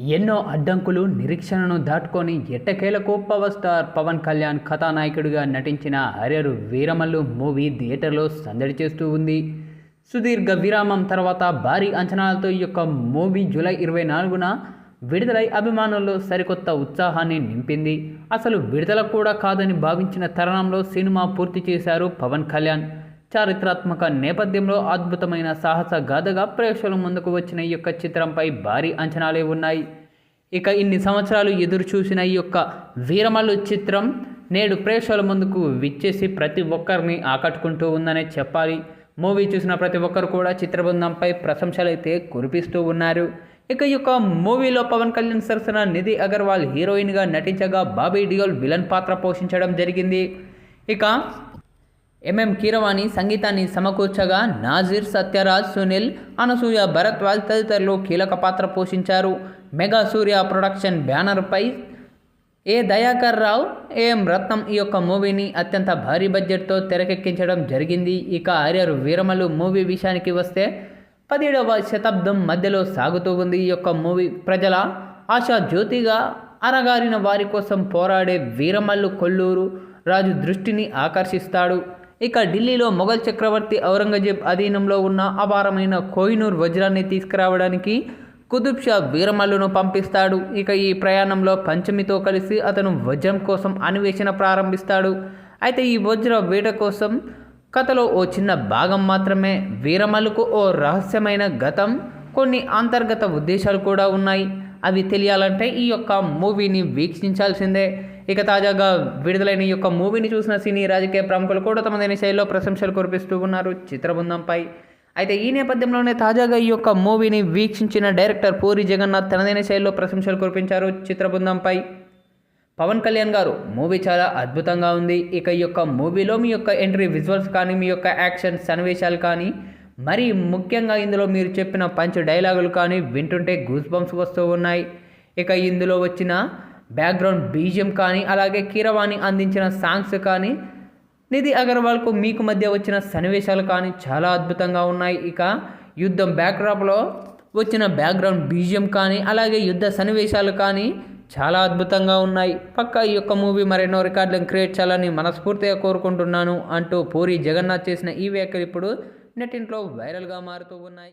ఎన్నో అడ్డంకులు నిరీక్షణను దాటుకొని ఎట్టకేలకు పవర్ స్టార్ పవన్ కళ్యాణ్ కథానాయకుడిగా నటించిన హర్యరు వీరమల్లు మూవీ థియేటర్లో సందడి చేస్తూ ఉంది. సుదీర్ఘ విరామం తర్వాత భారీ అంచనాలతో ఈ యొక్క మూవీ జూలై ఇరవై నాలుగున విడుదలై అభిమానుల్లో సరికొత్త ఉత్సాహాన్ని నింపింది. అసలు విడుదల కూడా కాదని భావించిన తరుణంలో సినిమా పూర్తి చేశారు పవన్ కళ్యాణ్. చారిత్రాత్మక నేపథ్యంలో అద్భుతమైన సాహస గాథగా ప్రేక్షకుల ముందుకు వచ్చిన ఈ యొక్క చిత్రంపై భారీ అంచనాలే ఉన్నాయి. ఇక ఇన్ని సంవత్సరాలు ఎదురు చూసిన ఈ యొక్క వీరమల్లు చిత్రం నేడు ప్రేక్షకుల ముందుకు విచ్చేసి ప్రతి ఒక్కరిని ఆకట్టుకుంటూ ఉందనే చెప్పాలి. మూవీ చూసిన ప్రతి ఒక్కరు కూడా చిత్రబృందంపై ప్రశంసలైతే కురిపిస్తూ ఉన్నారు. ఇక ఈ యొక్క మూవీలో పవన్ కళ్యాణ్ సరసన నిధి అగర్వాల్ హీరోయిన్గా నటించగా బాబీ డియోల్ విలన్ పాత్ర పోషించడం జరిగింది. ఇక ఎంఎం కీరవాణి సంగీతాన్ని సమకూర్చగా నాజీర్ సత్యరాజ్ సునీల్ అనసూయ భరద్వాజ్ తదితరులు కీలక పాత్ర పోషించారు. మెగా సూర్య ప్రొడక్షన్ బ్యానర్పై ఏ దయాకర్ రావు ఏఎం రత్నం ఈ యొక్క మూవీని అత్యంత భారీ బడ్జెట్తో తెరకెక్కించడం జరిగింది. ఇక ఆర్యర్ వీరమలు మూవీ విషయానికి వస్తే పదిహేడవ శతాబ్దం మధ్యలో సాగుతూ ఉంది. ఈ యొక్క మూవీ ప్రజల ఆశా జ్యోతిగా అరగారిన వారి కోసం పోరాడే వీరమల్లు కొల్లూరు రాజు దృష్టిని ఆకర్షిస్తాడు. ఇక ఢిల్లీలో మొఘల్ చక్రవర్తి ఔరంగజేబ్ అధీనంలో ఉన్న అపారమైన కోహినూర్ వజ్రాన్ని తీసుకురావడానికి కుతుబ్ షా వీరమల్లును పంపిస్తాడు. ఇక ఈ ప్రయాణంలో పంచమితో కలిసి అతను వజ్రం కోసం అన్వేషణ ప్రారంభిస్తాడు. అయితే ఈ వజ్ర వేట కోసం కథలో ఓ చిన్న భాగం మాత్రమే. వీరమల్లుకు ఓ రహస్యమైన గతం కొన్ని అంతర్గత ఉద్దేశాలు కూడా ఉన్నాయి. అవి తెలియాలంటే ఈ యొక్క మూవీని వీక్షించాల్సిందే. ఇక తాజాగా విడుదలైన ఈ యొక్క మూవీని చూసిన సినీ రాజకీయ ప్రముఖులు కూడా తమదైన శైలిలో ప్రశంసలు కురిపిస్తూ ఉన్నారు. చిత్రబృందంపై అయితే ఈ నేపథ్యంలోనే తాజాగా ఈ యొక్క మూవీని వీక్షించిన డైరెక్టర్ పూరి జగన్నాథ్ తనదైన శైలిలో ప్రశంసలు కురిపించారు. చిత్రబృందంపై పవన్ కళ్యాణ్ గారు మూవీ చాలా అద్భుతంగా ఉంది. ఇక ఈ యొక్క మూవీలో మీ యొక్క ఎంట్రీ విజువల్స్ కానీ మీ యొక్క యాక్షన్ సన్నివేశాలు కానీ మరి ముఖ్యంగా ఇందులో మీరు చెప్పిన పంచ్ డైలాగులు కానీ వింటుంటే గూస్ బంప్స్ వస్తూ ఉన్నాయి. ఇక ఇందులో వచ్చిన బ్యాక్గ్రౌండ్ బీజియం కానీ అలాగే కీరవాణి అందించిన సాంగ్స్ కానీ నిధి అగర్వాల్కు మీకు మధ్య వచ్చిన సన్నివేశాలు కానీ చాలా అద్భుతంగా ఉన్నాయి. ఇక యుద్ధం బ్యాక్డ్రాప్లో వచ్చిన బ్యాక్గ్రౌండ్ బీజియం కానీ అలాగే యుద్ధ సన్నివేశాలు కానీ చాలా అద్భుతంగా ఉన్నాయి. పక్క ఈ యొక్క మూవీ మరెన్నో రికార్డులను క్రియేట్ చేయాలని మనస్ఫూర్తిగా కోరుకుంటున్నాను అంటూ పూరి జగన్నాథ్ చేసిన ఈ వ్యాఖ్యలు ఇప్పుడు నెట్టింట్లో వైరల్గా మారుతూ ఉన్నాయి.